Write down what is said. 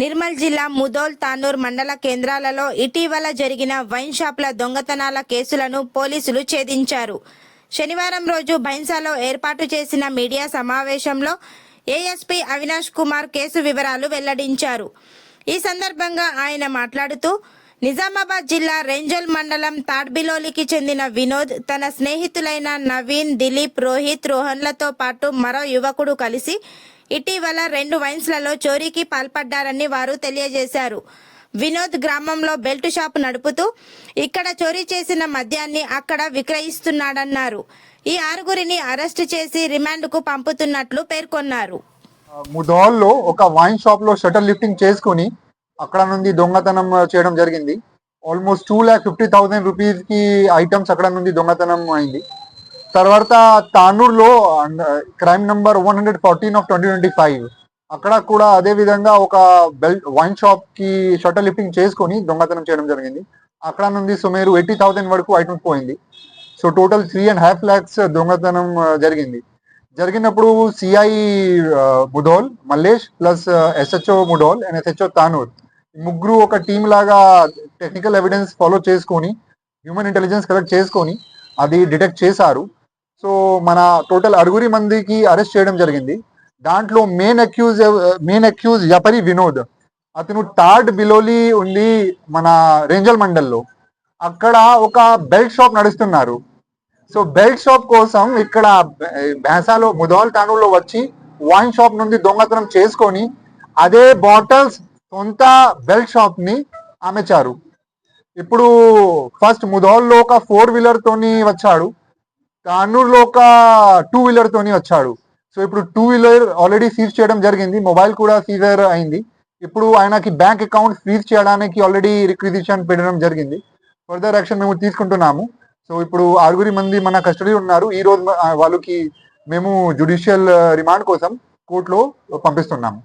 నిర్మల్ జిల్లా ముదోల్ తానూర్ మండల కేంద్రాలలో ఇటీవల జరిగిన వైన్ షాప్ల దొంగతనాల కేసులను పోలీసులు ఛేదించారు. శనివారం రోజు భైన్సాలో ఏర్పాటు చేసిన మీడియా సమావేశంలో ఏఎస్పీ అవినాష్ కుమార్ కేసు వివరాలు వెల్లడించారు. ఈ సందర్భంగా ఆయన మాట్లాడుతూ నిజామాబాద్ జిల్లా రెంజల్ మండలం తాడ్బిలోలికి చెందిన వినోద్ తన స్నేహితులైన నవీన్ దిలీప్ రోహిత్ రోహన్లతో పాటు మరో యువకుడు కలిసి ఇటీవల రెండు వైన్స్లలో చోరీకి పాల్పడ్డారని వారు తెలియజేశారు. వినోద్ గ్రామంలో బెల్ట్ షాప్ నడుపుతూ ఇక్కడ చోరీ చేసిన మద్యాన్ని అక్కడ విక్రయిస్తున్నాడన్నారు. ఈ ఆరుగురిని అరెస్టు చేసి రిమాండ్కు పంపుతున్నట్లు పేర్కొన్నారు. ముదోల్లో ఒక వైన్ షాప్లో షటర్ లిఫ్టింగ్ చేసుకుని అక్కడ నుండి దొంగతనం చేయడం జరిగింది. Almost two lakh fifty thousand రూపీస్కి ఐటమ్స్ అక్కడ నుండి దొంగతనం అయింది. తర్వాత తానూరులో crime number one hundred fourteen of twenty twenty five అక్కడ కూడా అదే విధంగా ఒక బెల్ వైన్ షాప్కి షటర్ లిఫ్టింగ్ చేసుకొని దొంగతనం చేయడం జరిగింది. అక్కడ నుండి సుమారు ఎయిటీ థౌసండ్ వరకు ఐటమ్స్ పోయింది. So total three and half lakhs దొంగతనం జరిగింది. జరిగినప్పుడు CI Mudhol Mallesh plus SHO Mudhol and SHO Tanur. ముగ్గురు ఒక టీం లాగా టెక్నికల్ ఎవిడెన్స్ ఫాలో చేసుకొని హ్యూమన్ ఇంటెలిజెన్స్ కలెక్ట్ చేసుకొని అది డిటెక్ట్ చేశారు. సో మన టోటల్ అరుగురి మందికి అరెస్ట్ చేయడం జరిగింది. దాంట్లో మెయిన్ అక్యూజ్ మెయిన్ అక్యూజ్ యపరి వినోద్. అతను థర్డ్ బిలోలి ఉంది మన రేంజల్ మండల్లో. అక్కడ ఒక బెల్ట్ షాప్ నడుస్తున్నారు. సో బెల్ట్ షాప్ కోసం ఇక్కడ భేసాలో ముదోల్ తానూలో వచ్చి వైన్ షాప్ నుండి దొంగతనం చేసుకొని అదే బాటిల్స్ సొంత బెల్ట్ షాప్ని అమ్మేచారు ఇప్పుడు ఫస్ట్ ముదోల్లో ఒక ఫోర్ వీలర్ తోని వచ్చాడు. తానూరులో ఒక టూ వీలర్ తోని వచ్చాడు. సో ఇప్పుడు టూ వీలర్ ఆల్రెడీ సీజ్ చేయడం జరిగింది. మొబైల్ కూడా సీజర్ అయింది. ఇప్పుడు ఆయనకి బ్యాంక్ అకౌంట్ ఫ్రీజ్ చేయడానికి ఆల్రెడీ రిక్విజిషన్ పెట్టడం జరిగింది. ఫర్దర్ యాక్షన్ మేము తీసుకుంటున్నాము. సో ఇప్పుడు ఆరుగురి మంది మన కస్టడీ ఉన్నారు. ఈ రోజు వాళ్ళకి మేము జుడిషియల్ రిమాండ్ కోసం కోర్టులో పంపిస్తున్నాము.